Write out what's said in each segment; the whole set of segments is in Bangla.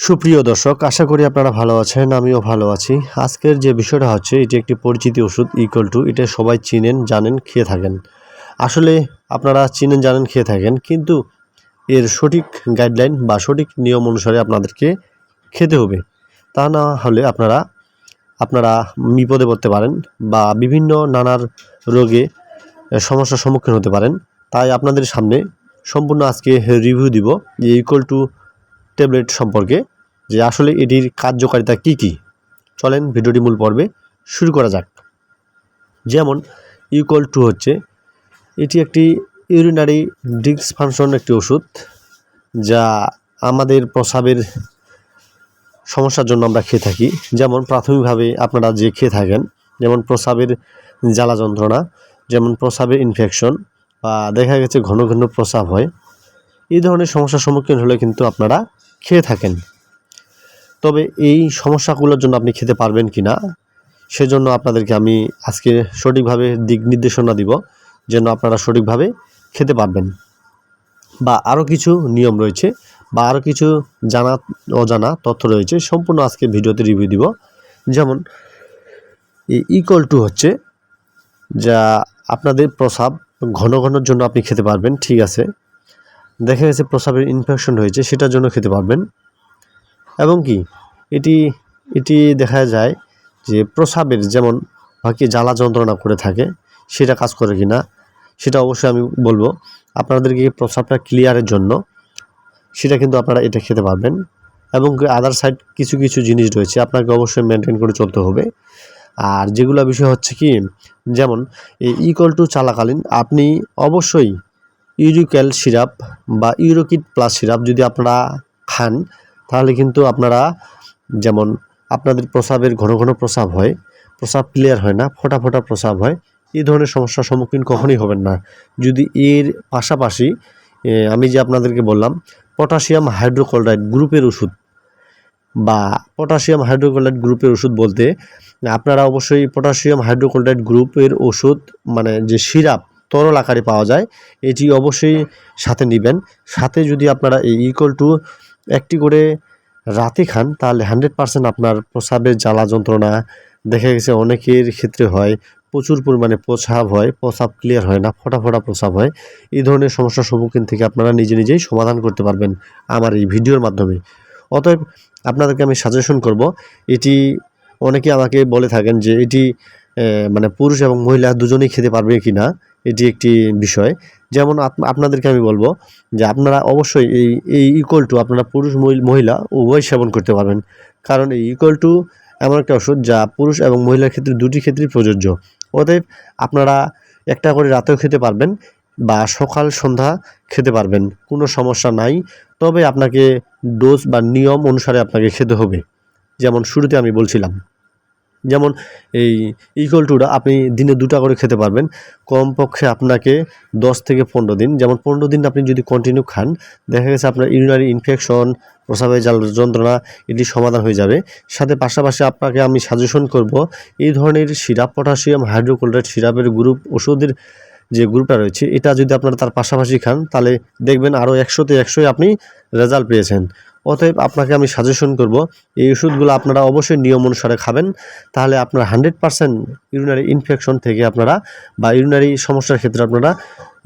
সুপ্রিয় দর্শক, আশা করি আপনারা ভালো আছেন, আমিও ভালো আছি। আজকের যে বিষয়টা হচ্ছে, এটি একটি পরিচিতি ওষুধ ইকুয়াল টু এটা সবাই চিনেন, জানেন, খেয়ে থাকেন। আসলে আপনারা চিনেন, জানেন, খেয়ে থাকেন, কিন্তু এর সঠিক গাইডলাইন বা সঠিক নিয়ম অনুসারে আপনাদেরকে খেতে হবে। তা না হলে আপনারা আপনারা বিপদে পড়তে পারেন বা বিভিন্ন নানার রোগে সমস্যার সম্মুখীন হতে পারেন। তাই আপনাদের সামনে সম্পূর্ণ আজকে রিভিউ দিব, যে ইকুয়াল টু ট্যাবলেট সম্পর্কে যে আসলে এটির কার্যকারিতা কি কি। চলেন ভিডিওটি মূল পর্বে শুরু করা যাক। যেমন ইকুয়াল টু হচ্ছে, এটি একটি ইউরিনারি ডিসফাংশন একটি ওষুধ, যা আমাদের প্রস্রাবের সমস্যার জন্য আমরা খেয়ে থাকি। যেমন, প্রাথমিকভাবে আপনারা যে খেয়ে থাকেন, যেমন প্রস্রাবের জ্বালা যন্ত্রণা, যেমন প্রস্রাবের ইনফেকশন বা দেখা গেছে ঘন ঘন প্রস্রাব হয়, এই ধরনের সমস্যার সম্মুখীন হলে কিন্তু আপনারা খেয়ে থাকেন। তবে এই সমস্যাগুলোর জন্য আপনি খেতে পারবেন কি না, সেজন্য আপনাদেরকে আমি আজকে সঠিকভাবে দিক নির্দেশনা দিব, যেন আপনারা সঠিকভাবে খেতে পারবেন। বা আরও কিছু নিয়ম রয়েছে, বা আরও কিছু জানা, অজানা তথ্য রয়েছে, সম্পূর্ণ আজকে ভিডিওতে রিভিউ দিব। যেমন ইকুয়াল টু হচ্ছে যা আপনাদের প্রসাব ঘন ঘনর জন্য আপনি খেতে পারবেন, ঠিক আছে। দেখা গেছে প্রসাবের ইনফেকশন হয়েছে সেটার জন্য খেতে পারবেন। এবং কি, এটি এটি দেখা যায় যে প্রসাবের যেমন বাকি জ্বালা যন্ত্রণা করে থাকে, সেটা কাজ করে কি না সেটা অবশ্যই আমি বলব। আপনাদেরকে প্রসাবটা ক্লিয়ারের জন্য, সেটা কিন্তু আপনারা এটা খেতে পারবেন। এবং আদার সাইড কিছু কিছু জিনিস রয়েছে, আপনাকে অবশ্যই মেনটেন করে চলতে হবে। আর যেগুলো বিষয় হচ্ছে কি, যেমন, এই ইকুয়াল টু চালাকালীন, আপনি অবশ্যই ইউরিক্যাল সিরাপ বা ইউরোকিট প্লাস সিরাপ যদি আপনারা খান, তাহলে কিন্তু আপনারা যেমন আপনাদের প্রসাবের ঘন ঘন প্রসাব হয়, প্রসাব ক্লিয়ার হয় না, ফোটা ফোটা প্রসাব হয়, এই ধরনের সমস্যার সম্মুখীন কখনোই হবেন না। যদি এর পাশাপাশি আমি যে আপনাদেরকে বললাম, পটাশিয়াম হাইড্রোক্লোরাইড গ্রুপের ওষুধ বা পটাশিয়াম হাইড্রোক্লোরাইড গ্রুপের ওষুধ বলতে, আপনারা অবশ্যই পটাশিয়াম হাইড্রোক্লোরাইড গ্রুপের ওষুধ মানে যে সিরাপ তরল আকারে পাওয়া যায়, এটি অবশ্যই সাথে নেবেন। সাথে যদি আপনারা এই ইকুয়াল টু একটি করে রাতে খান, তাহলে হান্ড্রেড পার্সেন্ট আপনার প্রস্রাবের জ্বালা যন্ত্রণা দেখা গেছে অনেকের ক্ষেত্রে হয়, প্রচুর পরিমাণে প্রস্রাব হয়, প্রস্রাব ক্লিয়ার হয় না, ফোটা ফোটা প্রস্রাব হয়। এই ধরনের সমস্যার সম্মুখীন থেকে আপনারা নিজে নিজেই সমাধান করতে পারবেন আমার এই ভিডিওর মাধ্যমে। অতএব আপনাদেরকে আমি সাজেশন করব, এটি অনেকে আমাকে বলে থাকেন যে এটি মানে পুরুষ এবং মহিলা দুজনেই খেতে পারবে কি না এটি একটি বিষয়। যেমন আপ- আপনাদেরকে আমি বলব যে আপনারা অবশ্যই এই এই ইকুয়াল টু আপনারা পুরুষ, মহিলা উভয় সেবন করতে পারবেন। কারণ এই ইকুয়াল টু এমন একটা ওষুধ যা পুরুষ এবং মহিলার ক্ষেত্রে দুটি ক্ষেত্রেই প্রযোজ্য। অতএব আপনারা একটা করে রাতেও খেতে পারবেন বা সকাল, সন্ধ্যা খেতে পারবেন, কোনো সমস্যা নাই। তবে আপনাকে ডোজ বা নিয়ম অনুসারে আপনাকে খেতে হবে। যেমন শুরুতে আমি বলছিলাম। যেমন এই ইকুয়াল টুটা আপনি দিনে দুটা করে খেতে পারবেন। কমপক্ষে আপনাকে দশ থেকে পনেরো দিন, যেমন পনেরো দিন আপনি যদি কন্টিনিউ খান, দেখা গেছে আপনার ইউরিনারি ইনফেকশন প্রসাবের জাল যন্ত্রণা, এটি সমাধান হয়ে যাবে। সাথে পাশাপাশি আপনাকে আমি সাজেশন করব, এই ধরনের সিরাপ পটাশিয়াম হাইড্রোক্লোরাইড সিরাপের গ্রুপ ওষুধের যে গ্রুপটা রয়েছে, এটা যদি আপনারা তার পাশাপাশি খান, তাহলে দেখবেন আরও একশোতে একশোই আপনি রেজাল্ট পেয়েছেন। অতএব আপনাকে আমি সাজেশন করব, এই ওষুধগুলো আপনারা অবশ্যই নিয়ম অনুসারে খাবেন। তাহলে আপনার হান্ড্রেড পারসেন্ট ইউরিনারি ইনফেকশন থেকে আপনারা বা ইউরিনারি সমস্যার ক্ষেত্রে আপনারা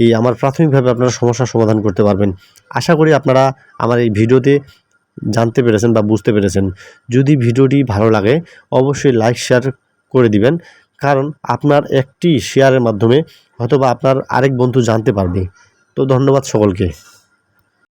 এই আমার প্রাথমিকভাবে আপনারা সমস্যার সমাধান করতে পারবেন। আশা করি আপনারা আমার এই ভিডিওতে জানতে পেরেছেন বা বুঝতে পেরেছেন। যদি ভিডিওটি ভালো লাগে, অবশ্যই লাইক শেয়ার করে দিবেন। কারণ আপনার একটি শেয়ারের মাধ্যমে হয়তোবা আপনার আরেক বন্ধু জানতে পারবে। তো ধন্যবাদ সকলকে।